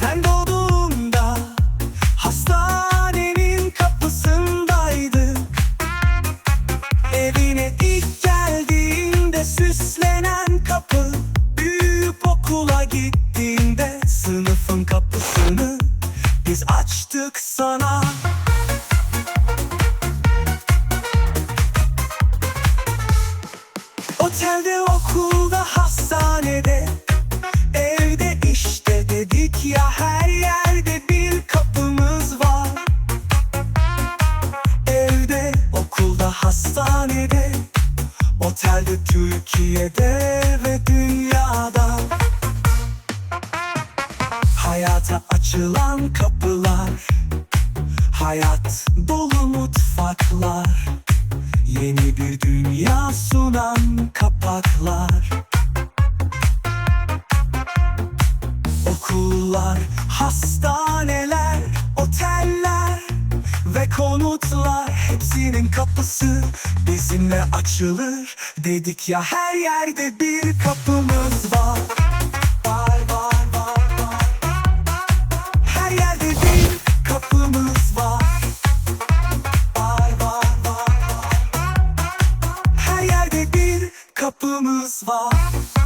Sen doğduğunda hastanenin kapısındaydık Evine ilk geldiğinde süslenen kapı. Büyük okula gittiğinde sınıfın kapısını Biz açtık sana. Otelde Otelde, Türkiye'de ve dünyada. Hayata açılan kapılar Hayat dolu mutfaklar Yeni bir dünya sunan kapaklar. Okullar, hastaneler, Hepsinin kapısı bizimle açılır. Dedik ya her yerde bir kapımız var. Var var var Her yerde bir kapımız var var var. Her yerde bir kapımız var